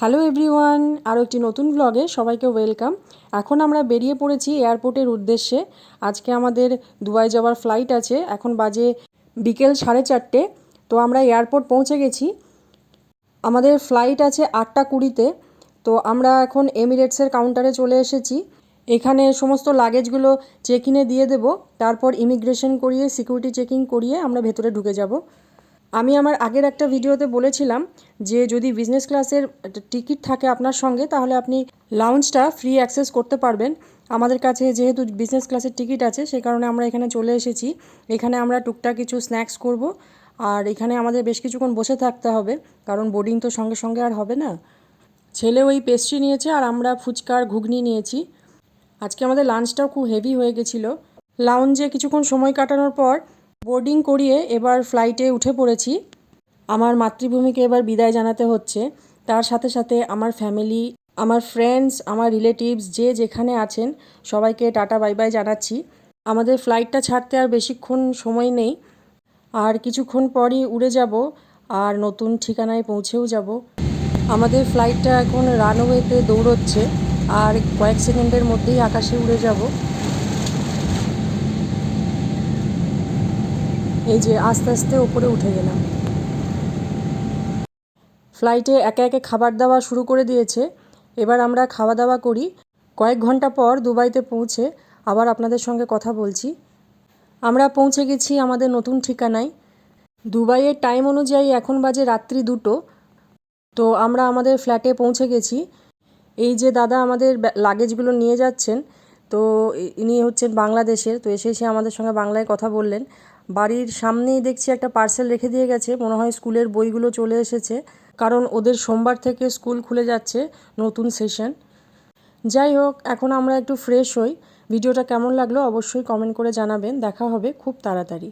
Hello everyone আরও একটি নতুন ব্লগে সবাইকে ওয়েলকাম। এখন আমরা বেরিয়ে পড়েছি এয়ারপোর্টের উদ্দেশ্যে। আজকে আমাদের দুবাই যাওয়ার ফ্লাইট আছে, এখন বাজে বিকেল সাড়ে চারটে। তো আমরা এয়ারপোর্ট পৌঁছে গেছি। আমাদের ফ্লাইট আছে আটটা কুড়িতে। তো আমরা এখন এমিরেটসের কাউন্টারে চলে এসেছি। এখানে সমস্ত লাগেজগুলো চেক ইনে দিয়ে দেব। তারপর ইমিগ্রেশন করিয়ে সিকিউরিটি চেকিং করিয়ে আমরা ভেতরে ঢুকে যাব। আমি আমার আগের একটা ভিডিওতে বলেছিলাম যে যদি বিজনেস ক্লাসের টিকিট থাকে আপনার সঙ্গে, তাহলে আপনি লাউঞ্জটা ফ্রি অ্যাক্সেস করতে পারবেন। আমাদের কাছে যেহেতু বিজনেস ক্লাসের টিকিট আছে, সেই কারণে আমরা এখানে চলে এসেছি। এখানে আমরা টুকটাক কিছু স্ন্যাক্স করব। আর এখানে আমাদের বেশ কিছুক্ষণ বসে থাকতে হবে, কারণ বোর্ডিং তো সঙ্গে সঙ্গে আর হবে না। ছেলে ওই পেস্ট্রি নিয়েছে আর আমরা ফুচকার ঘুগনি নিয়েছি। আজকে আমাদের লাঞ্চটাও খুব হেভি হয়ে গেছিল। লাউঞ্জে কিছুক্ষণ সময় কাটানোর পর বোর্ডিং করিয়ে এবার ফ্লাইটে উঠে পড়েছি। আমার মাতৃভূমিকে এবার বিদায় জানাতে হচ্ছে। তার সাথে সাথে আমার ফ্যামিলি আমার ফ্রেন্ডস আমার রিলেটিভস যে যেখানে আছেন, সবাইকে টাটা বাই বাই জানাচ্ছি। আমাদের ফ্লাইটটা ছাড়তে আর বেশিক্ষণ সময় নেই। আর কিছুক্ষণ পরই উড়ে যাব আর নতুন ঠিকানায় পৌঁছেও যাব। আমাদের ফ্লাইটটা এখন রানওয়েতে দৌড়চ্ছে আর কয়েক সেকেন্ডের মধ্যেই আকাশে উড়ে যাব। এই যে আস্তে আস্তে ওপরে উঠে গেলাম। ফ্লাইটে একে একে খাবার দাওয়া শুরু করে দিয়েছে। এবার আমরা খাওয়া দাওয়া করি। কয়েক ঘণ্টা পর দুবাইতে পৌঁছে আবার আপনাদের সঙ্গে কথা বলছি। আমরা পৌঁছে গেছি আমাদের নতুন ঠিকানায়। দুবাইয়ের টাইম অনুযায়ী এখন বাজে রাত্রি দুটো। তো আমরা আমাদের ফ্ল্যাটে পৌঁছে গেছি। এই যে দাদা আমাদের লাগেজগুলো নিয়ে যাচ্ছেন, তো ইনি হচ্ছেন বাংলাদেশের, তো এসে এসে আমাদের সঙ্গে বাংলায় কথা বললেন। বাড়ির সামনেই দেখছি একটা পার্সেল রেখে দিয়ে গেছে। মনে হয় স্কুলের বইগুলো চলে এসেছে। কারণ ওদের সোমবার থেকে স্কুল খুলে যাচ্ছে নতুন সেশন যাই হোক, এখন আমরা একটু ফ্রেশ হই। ভিডিওটা কেমন লাগল অবশ্যই কমেন্ট করে জানাবেন। দেখা হবে খুব তাড়াতাড়ি।